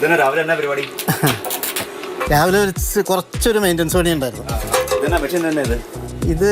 ഇതന്നെ രാവിലെ എന്നാ പരിപാടി? രാവിലെ ഒരു സ് കുറച്ചൊരു മെയിന്റനൻസ് പണി ഉണ്ടായിരുന്നു. ഇതെന്നാ മെഷീൻ തന്നെ ഇത്? ഇത്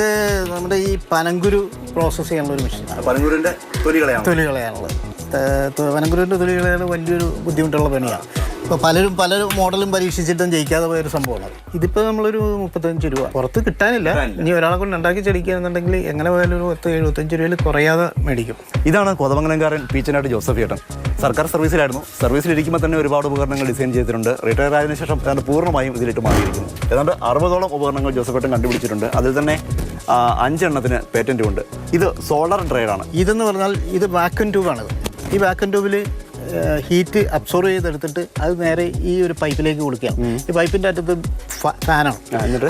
നമ്മുടെ ഈ പനങ്കുരു പ്രോസസ്സ് ചെയ്യാനുള്ള ഒരു മെഷീനാണ് പനങ്കൂരിന്റെ തൊലി കളയാണ് തൊലി കളയാനുള്ളത് ത- ത- പനങ്കുരുവിന്റെ തൊലി കളയാൻ വലിയൊരു ബുദ്ധിമുട്ടുള്ള പണിയാണ്. ഇപ്പോൾ പലരും പല മോഡലും പരീക്ഷിച്ചിട്ടും ജയിക്കാതെ പോയൊരു സംഭവമാണ്. ഇതിപ്പോൾ നമ്മളൊരു മുപ്പത്തഞ്ച് രൂപ. പുറത്ത് കിട്ടാനില്ല. കിട്ടാനില്ല. ഇനി ഒരാളെ കൊണ്ട് ഉണ്ടാക്കി ചെടിക്കുകയാണെന്നുണ്ടെങ്കിൽ എങ്ങനെ പോയാലും ഒരു പത്ത് എഴുപത്തഞ്ച് രൂപയിൽ കുറയാതെ മേടിക്കും. ഇതാണ് കോതമംഗലംകാരൻ പീച്ചനാട് ജോസഫ് ചേട്ടൻ സർക്കാർ സർവീസിലായിരുന്നു. സർവീസിലിരിക്കുമ്പോൾ തന്നെ ഒരുപാട് ഉപകരണങ്ങൾ ഡിസൈൻ ചെയ്തിട്ടുണ്ട്. റിട്ടയർ ആയതിനു ശേഷം ഏതാണ്ട് പൂർണമായും ഇതിലിട്ട് മാറിയിരിക്കുന്നു ഏതാണ്ട് അറുപതോളം ഉപകരണങ്ങൾ ജോസഫ് ഏട്ടൻ കണ്ടുപിടിച്ചിട്ടുണ്ട്. അതിൽ തന്നെ അഞ്ചെണ്ണത്തിന് പേറ്റന്റും ഉണ്ട്. ഇത് സോളാർ ഡ്രൈഡാണ് ഇതെന്ന് പറഞ്ഞാൽ ഇത് വാക്വം ട്യൂബാണ് ഈ വാക്വം ട്യൂബിൽ ഹീറ്റ് അബ്സോർവ് ചെയ്തെടുത്തിട്ട് അത് നേരെ ഈ ഒരു പൈപ്പിലേക്ക് കൊടുക്കുക. ഈ പൈപ്പിന്റെ അറ്റത്ത് ഫാനാണ്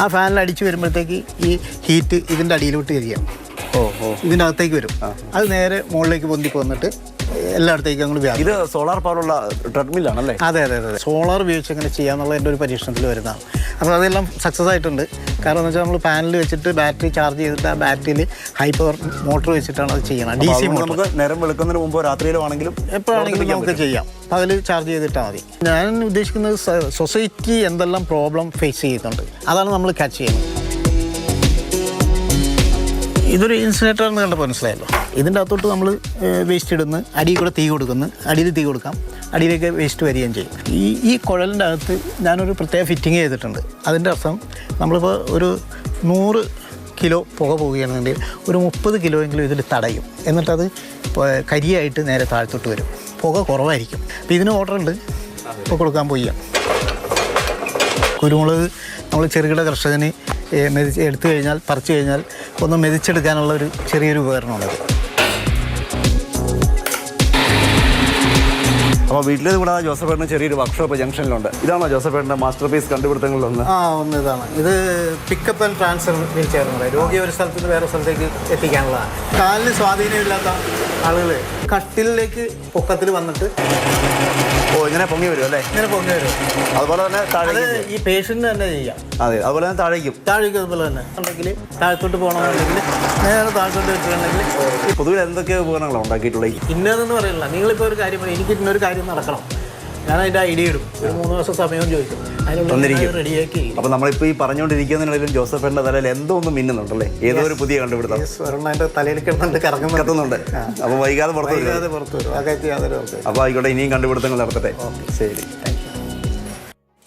ആ? ഫാനിൽ അടിച്ച് വരുമ്പോഴത്തേക്ക് ഈ ഹീറ്റ് ഇതിന്റെ അടിയിലോട്ട് ഓ ഇതിന്റെ അകത്തേക്ക് വരും. അത് നേരെ മുകളിലേക്ക് പൊന്തി പോന്നിട്ട് എല്ലായിടത്തേക്കും അങ്ങോട്ട് വ്യാപിക്കും ഇത് സോളാർ പവറുള്ള ട്രെഡ്മില്ലാണല്ലേ? അതെ അതെ അതെ സോളാർ ഉപയോഗിച്ച് എങ്ങനെ ചെയ്യാന്നുള്ള എന്റെ ഒരു പരീക്ഷണത്തിൽ വരുന്നതാണ്. അപ്പോൾ അതെല്ലാം സക്സസ് ആയിട്ടുണ്ട്. കാരണം എന്ന് വെച്ചാൽ നമ്മൾ പാനൽ വെച്ചിട്ട് ബാറ്ററി ചാർജ് ചെയ്തിട്ട് ആ ബാറ്ററിയിൽ ഹൈ പവർ മോട്ടോർ വെച്ചിട്ടാണ് അത് ചെയ്യണം ഡി സി മോട്ടോർ നമുക്ക് നേരം വെളുക്കുന്നതിന് മുമ്പ് രാത്രിയിലാണെങ്കിലും എപ്പോഴാണെങ്കിലും നമുക്ക് ചെയ്യാം. പകൽ ചാർജ് ചെയ്തിട്ടാൽ മതി. ഞാൻ ഉദ്ദേശിക്കുന്നത് സൊസൈറ്റി എന്തെല്ലാം പ്രോബ്ലം ഫേസ് ചെയ്യുന്നുണ്ട്. അതാണ് നമ്മൾ കാച്ച് ചെയ്യുന്നത്. ഇതൊരു ഇൻസിനേറ്റർ എന്ന് കണ്ടപ്പോൾ മനസ്സിലായല്ലോ. ഇതിന്റെ അകത്തോട്ട് നമ്മൾ വേസ്റ്റ് ഇടുന്നു അടിയിൽ കൂടെ തീ കൊടുക്കുന്നു അടിയിൽ തീ കൊടുക്കാം അടിയിലേക്ക് വേസ്റ്റ് വരികയും ചെയ്യും. ഈ ഈ കുഴലിന്റെ അകത്ത് ഞാനൊരു പ്രത്യേക ഫിറ്റിംഗ് ചെയ്തിട്ടുണ്ട്. അതിന്റെ അർത്ഥം നമ്മളിപ്പോൾ ഒരു നൂറ് കിലോ പുക പോവുകയാണെന്നുണ്ടെങ്കിൽ ഒരു മുപ്പത് കിലോ എങ്കിലും ഇതിൽ തടയും. എന്നിട്ടത് കരിയായിട്ട് നേരെ താഴ്ത്തോട്ട് വരും. പുക കുറവായിരിക്കും. അപ്പോൾ ഇതിന് ഓർഡർ ഉണ്ട്. ഇപ്പോൾ കൊടുക്കാൻ പോയി കുരുമുളക് നമ്മൾ ചെറുകിട കർഷകന് മെതിച്ച് എടുത്തു കഴിഞ്ഞാൽ പറിച്ചു കഴിഞ്ഞാൽ ഒന്ന് മെതിച്ചെടുക്കാനുള്ള ഒരു ചെറിയൊരു ഉപകരണമുള്ളത് അപ്പോൾ വീട്ടിലേത് കൂടാതെ ജോസഫ് ഏട്ടന് ചെറിയൊരു വർക്ക്ഷോപ്പ് ജംഗ്ഷനിലുണ്ട്. ഇതാണോ ജോസഫേട്ടന്റെ മാസ്റ്റർ പീസ് കണ്ടുപിടുത്തങ്ങളിലൊന്ന്? ആ ഒന്ന് ഇതാണ്. ഇത് pickup and transfer wheel chair രോഗിയെ ഒരു സ്ഥലത്ത് നിന്ന് വേറെ സ്ഥലത്തേക്ക് എത്തിക്കാനുള്ളതാണ്. കാലിന് സ്വാധീനമില്ലാത്ത ആളുകൾ കട്ടിലേക്ക് പൊക്കത്തിൽ വന്നിട്ട് ഓ ഇങ്ങനെ പൊങ്ങി വരും അല്ലേ? ഇങ്ങനെ പൊങ്ങി വരും. അതുപോലെ തന്നെ അത് താഴേക്കും ഈ പേഷ്യന്റ് തന്നെ ചെയ്യാം. അതെ അതുപോലെ തന്നെ താഴേക്കും. താഴേക്ക് അതുപോലെ തന്നെ. ഉണ്ടെങ്കിൽ താഴത്തോട്ട് പോകണമെന്നുണ്ടെങ്കിൽ നേരെ താഴത്തോട്ട് വെച്ചിട്ടുണ്ടെങ്കിൽ പൊതുവിൽ എന്തൊക്കെ ഉപകരണങ്ങളാണ് ഉണ്ടാക്കിയിട്ടുള്ളത്? ഇന്നതെന്ന് പറയില്ല നിങ്ങളിപ്പോൾ ഒരു കാര്യം പറയും. എനിക്ക് ഇന്നൊരു കാര്യം നടക്കണം. ഞാൻ അതിന്റെ ഐഡിയ ഇടും. ഒരു മൂന്ന് ദിവസം സമയം ചോദിക്കും. അതിനുള്ള തന്നിരിക്കും. റെഡിയാക്കി അപ്പോൾ നമ്മളിപ്പോൾ ഈ പറഞ്ഞുകൊണ്ടിരിക്കുന്നതിനിടയിലും ജോസഫിന്റെ തലയിൽ എന്തോ ഒന്ന് മിന്നുന്നുണ്ടല്ലേ ഏതോ ഒരു പുതിയ കണ്ടുപിടുത്തം. ഒരെണ്ണം അപ്പൊ തലയിൽ കിടന്നുണ്ട് കറങ്ങുന്നുണ്ട്. കത്തുന്നുണ്ട്. അപ്പോൾ വൈകാതെ പുറത്തു വരും. വൈകാതെ പുറത്ത് വരും. ആ കാര്യത്തിൽ യാതൊരു ഉറപ്പില്ല. അപ്പോൾ ആയിക്കോട്ടെ ഇനിയും കണ്ടുപിടുത്തങ്ങൾ നടത്തട്ടെ. ശരി.